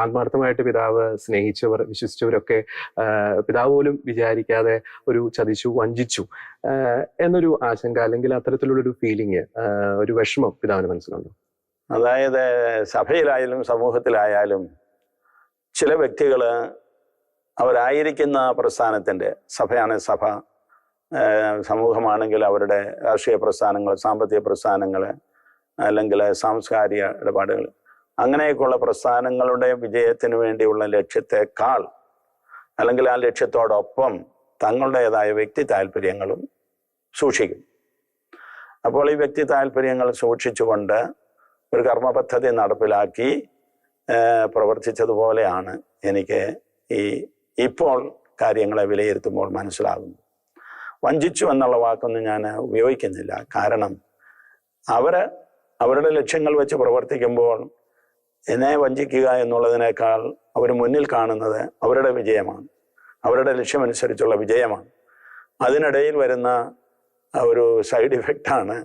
ആത്മാർത്ഥമായിട്ട് പിതാവ് സ്നേഹിച്ചവർ വിശ്വസിച്ചവരൊക്കെ പിതാവ് പോലും വിചാരിക്കാതെ ഒരു ചതിച്ചു വഞ്ചിച്ചു എന്നൊരു ആശങ്ക അല്ലെങ്കിൽ അത്തരത്തിലുള്ള ഒരു ഫീലിംഗ് ഒരു വിഷമം പിതാവിന് മനസ്സിലുണ്ടോ? അതായത് സഭയിലായാലും സമൂഹത്തിലായാലും ചില വ്യക്തികൾ അവരായിരിക്കുന്ന പ്രസ്ഥാനത്തിന്റെ സഭയാണ് സഭ സമൂഹമാണെങ്കിൽ അവരുടെ രാഷ്ട്രീയ പ്രസ്ഥാനങ്ങൾ സാമ്പത്തിക പ്രസ്ഥാനങ്ങൾ അല്ലെങ്കിൽ സാംസ്കാരിക ഇടപാടുകൾ അങ്ങനെയൊക്കെയുള്ള പ്രസ്ഥാനങ്ങളുടെ വിജയത്തിന് വേണ്ടിയുള്ള ലക്ഷ്യത്തെക്കാൾ അല്ലെങ്കിൽ ആ ലക്ഷ്യത്തോടൊപ്പം തങ്ങളുടേതായ വ്യക്തി താല്പര്യങ്ങളും സൂക്ഷിക്കും. അപ്പോൾ ഈ വ്യക്തി താല്പര്യങ്ങൾ സൂക്ഷിച്ചുകൊണ്ട് ഒരു കർമ്മ പദ്ധതി നടപ്പിലാക്കി പ്രവർത്തിച്ചതുപോലെയാണ് എനിക്ക് ഈ ഇപ്പോൾ കാര്യങ്ങളെ വിലയിരുത്തുമ്പോൾ മനസ്സിലാകുന്നത്. വഞ്ചിച്ചു എന്നുള്ള വാക്കൊന്നും ഞാൻ ഉപയോഗിക്കുന്നില്ല. കാരണം അവർ അവരുടെ ലക്ഷ്യങ്ങൾ വെച്ച് പ്രവർത്തിക്കുമ്പോൾ എന്നെ വഞ്ചിക്കുക എന്നുള്ളതിനേക്കാൾ അവർ മുന്നിൽ കാണുന്നത് അവരുടെ വിജയമാണ്. അവരുടെ ലക്ഷ്യമനുസരിച്ചുള്ള വിജയമാണ്. അതിനിടയിൽ വരുന്ന ഒരു സൈഡ് ഇഫക്റ്റാണ്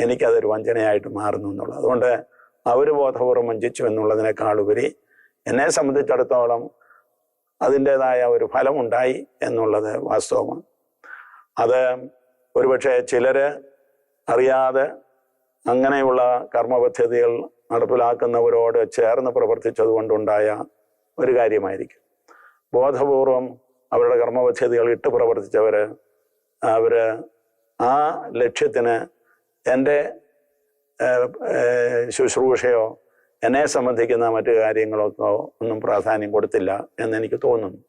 എനിക്കതൊരു വഞ്ചനയായിട്ട് മാറുന്നു എന്നുള്ളത്. അതുകൊണ്ട് അവർ ബോധപൂർവം വഞ്ചിച്ചു എന്നുള്ളതിനേക്കാൾ ഉപരി എന്നെ സംബന്ധിച്ചിടത്തോളം അതിന്റെതായ ഒരു ഫലമുണ്ടായി എന്നുള്ളത് വാസ്തവമാണ്. അത് ഒരുപക്ഷെ ചിലർ അറിയാതെ അങ്ങനെയുള്ള കർമ്മപദ്ധതികൾ നടപ്പിലാക്കുന്നവരോട് ചേർന്ന് പ്രവർത്തിച്ചത് കൊണ്ടുണ്ടായ ഒരു കാര്യമായിരിക്കും. ബോധപൂർവം അവരുടെ കർമ്മപദ്ധതികൾ ഇട്ട് പ്രവർത്തിച്ചവർ അവർ ആ ലക്ഷ്യത്തിന് എന്റെ ശുശ്രൂഷയോ എന്നെ സംബന്ധിക്കുന്ന മറ്റു കാര്യങ്ങളൊക്കെ ഒന്നും പ്രാധാന്യം കൊടുത്തില്ല എന്നെനിക്ക് തോന്നുന്നു.